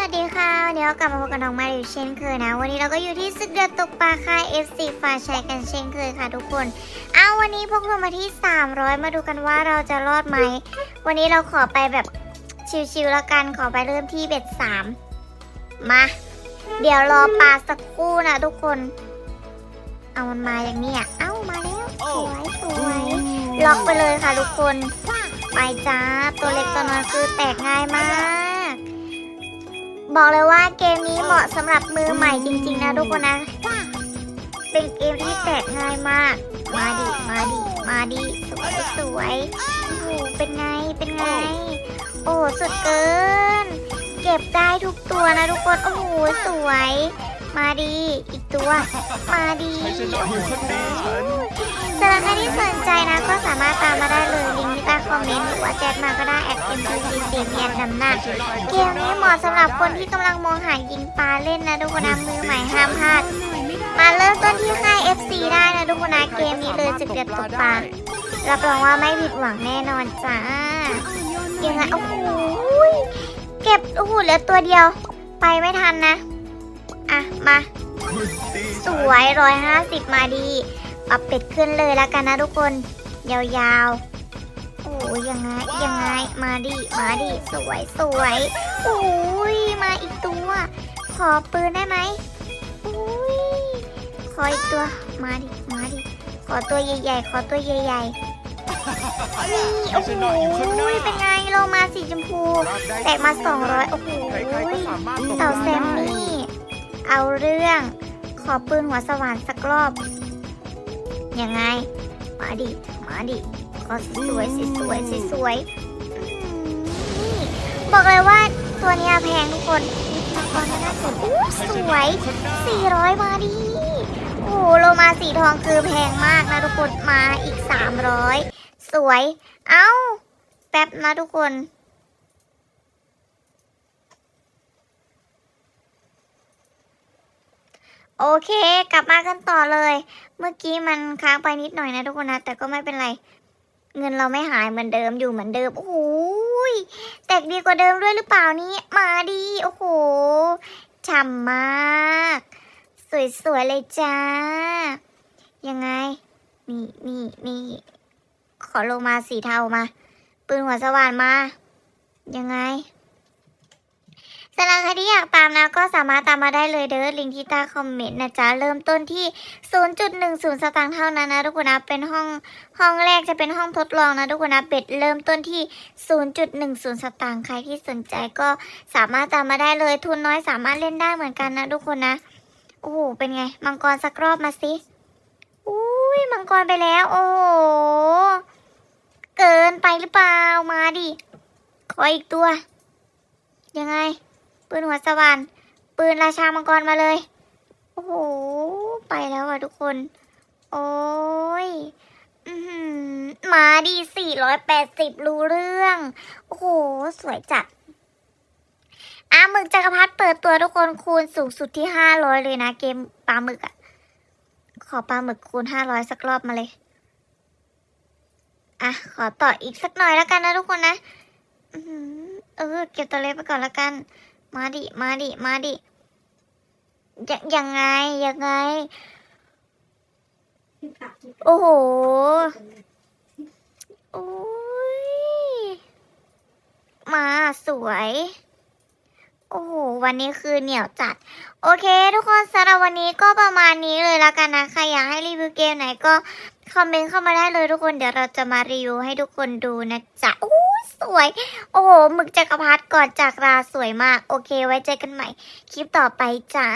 วัสดีค่ะ วันนี้เรากลับมาพบกับน้องมาอยู่เช่นเคยนะ วันนี้เราก็อยู่ที่ศึกเดือดตกปลาค่าย FC ฟ้าชัยกันเช่นเคยค่ะทุกคนเอาวันนี้พวกเรามาที่ 300 มาดูกันว่าเราจะรอดไหม วันนี้เราขอไปแบบชิวๆแล้วกันขอไปเริ่มที่เบ็ด3มา เดี๋ยวรอปลาสักครู่นะทุกคน เอามันมาอย่างนี้อะเอ้ามาแล้วสวยสวยล็อกไปเลยค่ะทุกคน ไปจ้าตัวเล็กตัวน้อยคือแตกง่ายมาก บอกเลยว่าเกมนี้เหมาะสำหรับมือใหม่จริงๆนะทุกคนนะ เป็นเกมที่แตกง่ายมาก มาดิ มาดิ มาดิ สวยสวยโอ้โหเป็นไง เป็นไง โอ้สุดเกิน เก็บได้ทุกตัวนะทุกคน โอ้โห สวย มาดี อีกตัว มาดีสำหรับใครที่สนใจนะก็สามารถตามมาได้เลยลิงก์ที่ใต้คอมเมนต์หรือว่าแจ้งมาก็ได้แอด m p c c มีแอดนำหน้าเกมนี้เหมาะสำหรับคนที่กำลังมองหายิงปลาเล่นนะทุกคนนะมือใหม่ห้ามพลาด มาเริ่มต้นที่ค่าย FC ได้นะทุกคนนะเกมนี้เลยจุดเด็ดตกปลารับรองว่าไม่ผิดหวังแน่นอนจ้ายังไงโอ้โหเก็บโอ้โหเหลือตัวเดียว ไปไม่ทันนะ อะ มา สวยร้อยห้าสิบมาดีปรับเป็ดขึ้นเลยแล้วกันนะทุกคน ยาวๆ โอ้ยยังไงยังไงมาดิมาดิสวยสวยโอ้ยมาอีกตัว ขอปืนได้ไหมอุ้ยขออีกตัวมาดิมาดิขอตัวใหญ่ๆ ขอตัวใหญ่ๆนี่โอ้โหเป็นไงโลมาสีชมพูแตกมาสองร้อยโอ้โหใครๆก็สามารถตกเต่าแซได้มมี่ เอาเรื่อง ขอปืนหัวสว่านสักรอบ ยังไง มาดิ มาดิ ขอสวยๆสวยๆสวยๆอื้อหือนี่บอกเลยว่าตัวนี้แพงทุกคนมังกรน่าสนอู้สวย 400 มาดิ โอ้โลมาสีทองคือแพงมากนะทุกคน มาอีก 300 สวย เอ้า แป๊บนะทุกคน โอเคกลับมากันต่อเลย เมื่อกี้มันค้างไปนิดหน่อยนะทุกคนนะ แต่ก็ไม่เป็นไร เงินเราไม่หายเหมือนเดิมอยู่เหมือนเดิม โอ้โหยแตกดีกว่าเดิมด้วยหรือเปล่านี่มาดีโอ้โหฉ่ำมาก สวยๆเลยจ้า ยังไง นี่นี่นี่ขอลงมาสีเทามา ปืนหัวสว่านมา ยังไง สำหรับใครที่อยากตามนะก็สามารถตามมาได้เลยเด้อลิงก์ที่ใต้คอมเมนต์นะจ๊ะ เริ่มต้นที่ 0.10 สตางค์เท่านั้นนะทุกคนนะเป็นห้องห้องแรกจะเป็นห้องทดลองนะทุกคนนะเบ็ดเริ่มต้นที่ 0.10 สตางค์ใครที่สนใจก็สามารถตามมาได้เลยทุนน้อยสามารถเล่นได้เหมือนกันนะทุกคนนะโอ้โหเป็นไง มังกรสักรอบมาสิอุ้ยมังกรไปแล้ว โอ้โหเกินไปหรือเปล่ามาดิขออีกตัว ยังไง ปืนหัวสว่านปืนราชามังกรมาเลย โอ้โห ไปแล้วอะทุกคน โอ้ยมาดีสี่ร้อยแปดสิบรู้เรื่อง โอ้โห สวยจัดอะหมึกจักรพรรดิเปิดตัวทุกคนคูณสูงสุดที่ห้าร้อยเลยนะเกมปลาหมึกอะขอปลาหมึกคูณห้าร้อยสักรอบมาเลย อะ ขอต่ออีกสักหน่อยแล้วกันนะทุกคนนะ เออ เก็บตัวเล็กไปก่อนแล้วกัน มาดิ มาดิ มาดิยยังไง ยังไง โอ้โห โอ้ย มาสวย โอ้โห วันนี้คือเหนียวจัด โอเค ทุกคนสำหรับวันนี้ก็ประมาณนี้เลยแล้วกันนะ ใครอยากให้รีวิวเกมไหนก็ คอมเมนต์เข้ามาได้เลยทุกคนเดี๋ยวเราจะมารีวิวให้ทุกคนดูนะจ๊ะโอ้สวย โอ้โหหมึกจักรพรรดิก่อนจากราสวยมาก โอเคไว้เจอกันใหม่ คลิปต่อไปจ้า